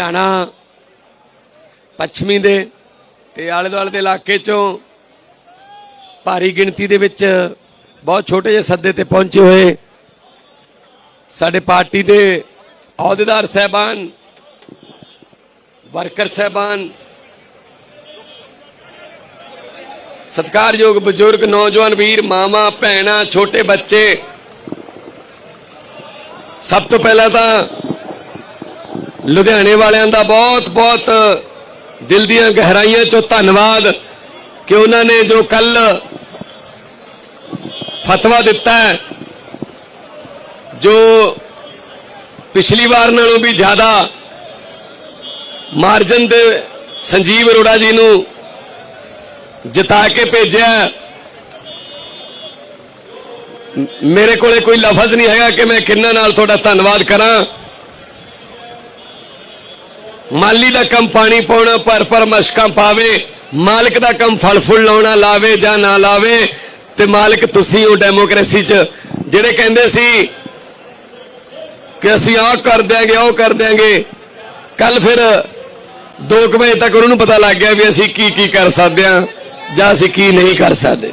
ਲੁਧਿਆਣਾ ਪੱਛਮੀ ਦੇ ਤੇ ਆਲੇ ਦੁਆਲੇ ਦੇ ਇਲਾਕੇ ਚੋਂ ਭਾਰੀ ਗਿਣਤੀ ਦੇ ਵਿੱਚ ਬਹੁਤ ਛੋਟੇ ਜਿਹੇ ਸੱਦੇ ਤੇ ਪਹੁੰਚੇ ਹੋਏ ਸਾਡੇ ਪਾਰਟੀ ਦੇ ਅਹੁਦੇਦਾਰ ਸਹਿਬਾਨ, ਵਰਕਰ ਸਹਿਬਾਨ, ਸਤਿਕਾਰਯੋਗ ਬਜ਼ੁਰਗ ਨੌਜਵਾਨ ਵੀਰ ਮਾਮਾ ਭੈਣਾ, ਛੋਟੇ ਬੱਚੇ, ਸਭ ਤੋਂ ਪਹਿਲਾਂ ਤਾਂ ਲੁਧਿਆਣੇ ਵਾਲਿਆਂ ਦਾ ਬਹੁਤ ਬਹੁਤ ਦਿਲ ਦੀਆਂ ਗਹਿਰਾਈਆਂ ਚੋਂ ਧੰਨਵਾਦ ਕਿ ਉਹਨਾਂ ਨੇ ਜੋ ਕੱਲ ਫਤਵਾ ਦਿੱਤਾ ਹੈ, ਜੋ ਪਿਛਲੀ ਵਾਰ ਨਾਲੋਂ ਵੀ ਜ਼ਿਆਦਾ ਮਾਰਜਨ ਦੇ ਸੰਜੀਵ ਅਰੋੜਾ ਜੀ ਨੂੰ ਜਿਤਾ ਕੇ ਭੇਜਿਆ ਮੇਰੇ ਕੋਲੇ ਕੋਈ ਲਫ਼ਜ਼ ਨਹੀਂ ਹੈਗਾ ਕਿ ਮੈਂ ਕਿੰਨਾ ਨਾਲ ਤੁਹਾਡਾ ਧੰਨਵਾਦ ਕਰਾਂ। ਮਾਲੀ ਦਾ ਕੰਮ ਪਾਣੀ ਪਾਉਣਾ, ਪਰ ਪਰ ਮਸ਼ਕਾਂ ਪਾਵੇ, ਮਾਲਕ ਦਾ ਕੰਮ ਫਲ ਫੁੱਲ ਲਾਉਣਾ, ਲਾਵੇ ਜਾਂ ਨਾ ਲਾਵੇ, ਤੇ ਮਾਲਕ ਤੁਸੀਂ ਉਹ ਡੈਮੋਕ੍ਰੇਸੀ 'ਚ। ਜਿਹੜੇ ਕਹਿੰਦੇ ਸੀ ਕਿ ਅਸੀਂ ਆਹ ਕਰ ਦਿਆਂਗੇ, ਉਹ ਕਰ ਦਿਆਂਗੇ ਕੱਲ ਫਿਰ 2 ਵਜੇ ਤੱਕ ਉਹਨਾਂ ਨੂੰ ਪਤਾ ਲੱਗ ਗਿਆ ਵੀ ਅਸੀਂ ਕੀ ਕੀ ਕਰ ਸਕਦੇ ਹਾਂ ਜਾਂ ਅਸੀਂ ਕੀ ਨਹੀਂ ਕਰ ਸਕਦੇ।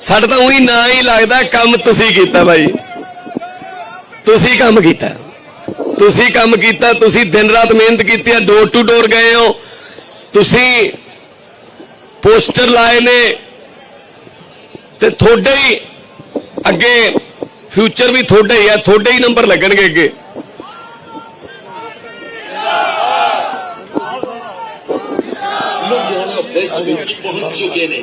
ਸਾਡਾ ਤਾਂ ਉਹੀ ਨਾ ਹੀ ਲੱਗਦਾ, ਕੰਮ ਤੁਸੀਂ ਕੀਤਾ ਬਾਈ। ਤੁਸੀਂ ਕੰਮ ਕੀਤਾ। ਤੁਸੀਂ ਕੰਮ ਕੀਤਾ, ਤੁਸੀਂ ਦਿਨ ਰਾਤ ਮਿਹਨਤ ਕੀਤੀ ਹੈ ਡੋਰ ਟੂ ਡੋਰ ਗਏ ਹੋ। ਤੁਸੀਂ ਪੋਸਟਰ ਲਾਏ ਨੇ ਤੇ ਤੁਹਾਡੇ ਹੀ ਅੱਗੇ ਫਿਊਚਰ ਵੀ ਤੁਹਾਡਾ ਹੀ ਹੈ ਤੁਹਾਡੇ ਹੀ ਨੰਬਰ ਲੱਗਣਗੇ ਅੱਗੇ। ਲੁਧਿਆਣਾ ਵੈਸਟ ਵਿੱਚ ਪਹੁੰਚ ਚੁੱਕੇ ਨੇ।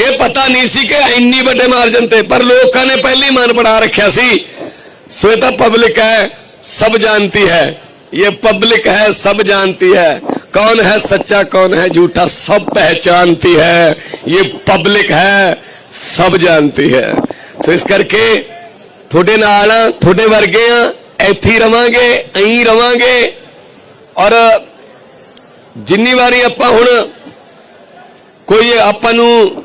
ਇਹ ਪਤਾ ਨਹੀਂ ਸੀ ਕਿ ਇੰਨੀ ਵੱਡੇ ਮਾਰਜਨ ਤੇ, ਪਰ ਲੋਕਾਂ ਨੇ ਪਹਿਲੀ ਮਨ ਬਣਾ ਰੱਖਿਆ ਸੀ। ਸੋ ਇਹ ਤਾਂ ਪਬਲਿਕ ਹੈ, ਸਭ ਜਾਣਤੀ ਹੈ। ਇਹ ਪਬलिक है सब जानती है कौन है सच्चा कौन है झूठा सब पहचानती है ये पब्लिक है सब जानती है ਸੋ ਇਸ ਕਰਕੇ ਤੁਹਾਡੇ ਨਾਲ ਆ ਤੁਹਾਡੇ ਵਰਗੇ ਆ ਇੱਥੇ ਰਵਾਂਗੇ, ਐਂ ਰਵਾਂਗੇ। ਔਰ ਜਿੰਨੀ ਵਾਰੀ ਆਪਾਂ ਹੁਣ ਕੋਈ ਆਪਾਂ ਨੂੰ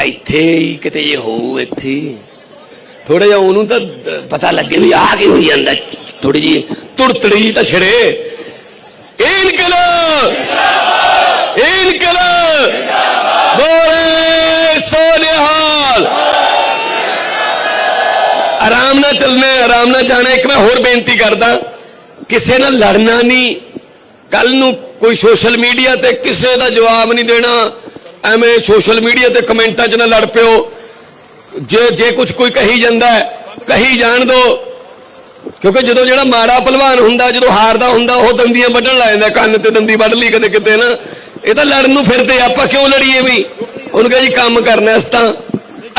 ਇੱਥੇ ਹੀ ਕਿਤੇ ਇਹ ਹੋਊ ਇੱਥੇ। ਥੋੜਾ ਜਿਹਾ ਉਹਨੂੰ ਤਾਂ ਪਤਾ ਲੱਗੇ ਵੀ ਆ ਕੀ ਹੋਈ ਜਾਂਦਾ। ਥੋੜੀ ਜੀ ਤੁੜਤੜੀ ਤਾਂ ਛੜੇ। ਇਨਕਲਾਬ! ਇਨਕਲਾਬ! ਬੋਲੇ ਸੋਨਿਹਾਲ! ਆਰਾਮ ਨਾਲ ਚੱਲਣਾ, ਆਰਾਮ ਨਾਲ ਜਾਣਾ। ਇੱਕ ਮੈਂ ਹੋਰ ਬੇਨਤੀ ਕਰਦਾ, ਕਿਸੇ ਨਾਲ ਲੜਨਾ ਨਹੀਂ। ਕੱਲ ਨੂੰ ਕੋਈ ਸੋਸ਼ਲ ਮੀਡੀਆ ਤੇ ਕਿਸੇ ਦਾ ਜਵਾਬ ਨਹੀਂ ਦੇਣਾ। ਐਵੇਂ ਸੋਸ਼ਲ ਮੀਡੀਆ ਤੇ ਕਮੈਂਟਾਂ 'ਚ ਨਾ ਲੜ ਪਿਓ। ਜੇ ਜੇ ਕੁਝ ਕੋਈ ਕਹੀ ਜਾਂਦਾ ਕਹੀ ਜਾਣ ਦੋ। ਕਿਉਂਕਿ ਜਦੋਂ ਜਿਹੜਾ ਮਾੜਾ ਪਹਿਲਵਾਨ ਹੁੰਦਾ, ਜਦੋਂ ਹਾਰਦਾ ਹੁੰਦਾ, ਉਹ ਦੰਦੀਆਂ ਵੱਢਣ ਲੱਗ ਜਾਂਦਾ, ਕੰਨ ਤੇ ਦੰਦੀ ਵੱਢ ਲਈ ਕਦੇ ਕਿਤੇ ਨਾ। ਇਹ ਤਾਂ ਲੜਨ ਨੂੰ ਫਿਰਦੇ ਆਪਾਂ ਕਿਉਂ ਲੜੀਏ ਵੀ? ਉਹਨੂੰ ਕਹੇ ਜੀ, ਕੰਮ ਕਰਨਾ ਇਸ ਤਾਂ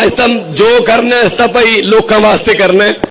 ਇਸ ਤਾਂ ਜੋ ਕਰਨਾ ਇਸ ਤਾਂ ਭਾਈ ਲੋਕਾਂ ਵਾਸਤੇ ਕਰਨਾ